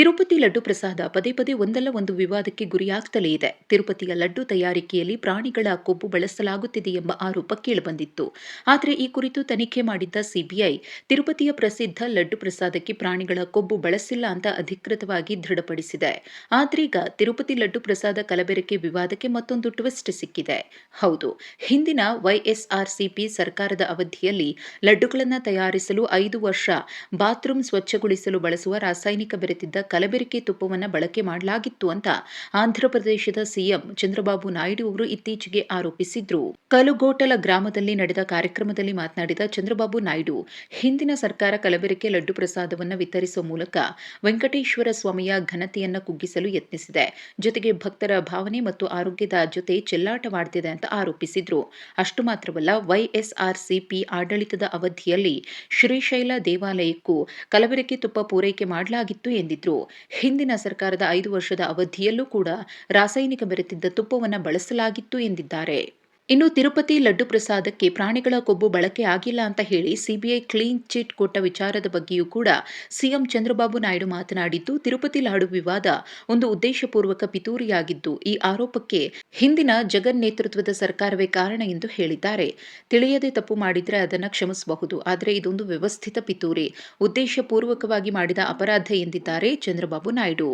ತಿರುಪತಿ ಲಡ್ಡು ಪ್ರಸಾದ ಪದೇ ಪದೇ ಒಂದಲ್ಲ ಒಂದು ವಿವಾದಕ್ಕೆ ಗುರಿಯಾಗ್ತಲೇ ಇದೆ. ತಿರುಪತಿಯ ಲಡ್ಡು ತಯಾರಿಕೆಯಲ್ಲಿ ಪ್ರಾಣಿಗಳ ಕೊಬ್ಬು ಬಳಸಲಾಗುತ್ತಿದೆ ಎಂಬ ಆರೋಪ ಕೇಳಿಬಂದಿತ್ತು. ಆದರೆ ಈ ಕುರಿತು ತನಿಖೆ ಮಾಡಿದ್ದ ಸಿಬಿಐ, ತಿರುಪತಿಯ ಪ್ರಸಿದ್ಧ ಲಡ್ಡು ಪ್ರಸಾದಕ್ಕೆ ಪ್ರಾಣಿಗಳ ಕೊಬ್ಬು ಬಳಸಿಲ್ಲ ಅಂತ ಅಧಿಕೃತವಾಗಿ ದೃಢಪಡಿಸಿದೆ. ಆದ್ರೀಗ ತಿರುಪತಿ ಲಡ್ಡು ಪ್ರಸಾದ ಕಲಬೆರಕೆ ವಿವಾದಕ್ಕೆ ಮತ್ತೊಂದು ಟ್ವಿಸ್ಟ್ ಸಿಕ್ಕಿದೆ. ಹೌದು, ಹಿಂದಿನ ವೈಎಸ್ಆರ್ಸಿಪಿ ಸರ್ಕಾರದ ಅವಧಿಯಲ್ಲಿ ಲಡ್ಡುಗಳನ್ನು ತಯಾರಿಸಲು ಐದು ವರ್ಷ, ಬಾತ್ರೂಮ್ ಸ್ವಚ್ಛಗೊಳಿಸಲು ಬಳಸುವ ರಾಸಾಯನಿಕ ಬೆರೆತಿದ್ದ ಕಲಬೆರಕೆ ತುಪ್ಪವನ್ನು ಬಳಕೆ ಮಾಡಲಾಗಿತ್ತು ಅಂತ ಆಂಧ್ರಪ್ರದೇಶದ ಸಿಎಂ ಚಂದ್ರಬಾಬು ನಾಯ್ಡು ಅವರು ಇತ್ತೀಚೆಗೆ ಆರೋಪಿಸಿದ್ರು. ಕಲುಗೋಟಲ ಗ್ರಾಮದಲ್ಲಿ ನಡೆದ ಕಾರ್ಯಕ್ರಮದಲ್ಲಿ ಮಾತನಾಡಿದ ಚಂದ್ರಬಾಬು ನಾಯ್ಡು, ಹಿಂದಿನ ಸರ್ಕಾರ ಕಲಬೆರಕೆ ಲಡ್ಡು ಪ್ರಸಾದವನ್ನು ವಿತರಿಸುವ ಮೂಲಕ ವೆಂಕಟೇಶ್ವರ ಸ್ವಾಮಿಯ ಘನತೆಯನ್ನು ಕುಗ್ಗಿಸಲು ಯತ್ನಿಸಿದೆ. ಜೊತೆಗೆ ಭಕ್ತರ ಭಾವನೆ ಮತ್ತು ಆರೋಗ್ಯದ ಜೊತೆ ಚೆಲ್ಲಾಟವಾಡ್ತಿದೆ ಅಂತ ಆರೋಪಿಸಿದ್ರು. ಅಷ್ಟು ಮಾತ್ರವಲ್ಲ, ವೈಎಸ್ಆರ್ಸಿಪಿ ಆಡಳಿತದ ಅವಧಿಯಲ್ಲಿ ಶ್ರೀಶೈಲ ದೇವಾಲಯಕ್ಕೂ ಕಲಬೆರಕೆ ತುಪ್ಪ ಪೂರೈಕೆ ಮಾಡಲಾಗಿತ್ತು ಎಂದಿದ್ರು. ಹಿಂದಿನ ಸರ್ಕಾರದ ಐದು ವರ್ಷದ ಅವಧಿಯಲ್ಲೂ ಕೂಡ ರಾಸಾಯನಿಕ ಬೆರೆತಿದ್ದ ತುಪ್ಪವನ್ನು ಬಳಸಲಾಗಿತ್ತು ಎಂದಿದ್ದಾರೆ. ಇನ್ನು ತಿರುಪತಿ ಲಡ್ಡು ಪ್ರಸಾದಕ್ಕೆ ಪ್ರಾಣಿಗಳ ಕೊಬ್ಬು ಬಳಕೆ ಆಗಿಲ್ಲ ಅಂತ ಹೇಳಿ ಸಿಬಿಐ ಕ್ಲೀನ್ ಚಿಟ್ ಕೊಟ್ಟ ವಿಚಾರದ ಬಗ್ಗೆಯೂ ಕೂಡ ಸಿಎಂ ಚಂದ್ರಬಾಬು ನಾಯ್ಡು ಮಾತನಾಡಿದ್ದು, ತಿರುಪತಿ ಲಾಡು ವಿವಾದ ಒಂದು ಉದ್ದೇಶಪೂರ್ವಕ ಪಿತೂರಿಯಾಗಿದ್ದು, ಈ ಆರೋಪಕ್ಕೆ ಹಿಂದಿನ ಜಗನ್ ನೇತೃತ್ವದ ಸರ್ಕಾರವೇ ಕಾರಣ ಎಂದು ಹೇಳಿದ್ದಾರೆ. ತಿಳಿಯದೆ ತಪ್ಪು ಮಾಡಿದ್ರೆ ಅದನ್ನು ಕ್ಷಮಿಸಬಹುದು, ಆದರೆ ಇದೊಂದು ವ್ಯವಸ್ಥಿತ ಪಿತೂರಿ, ಉದ್ದೇಶಪೂರ್ವಕವಾಗಿ ಮಾಡಿದ ಅಪರಾಧ ಎಂದಿದ್ದಾರೆ ಚಂದ್ರಬಾಬು ನಾಯ್ಡು.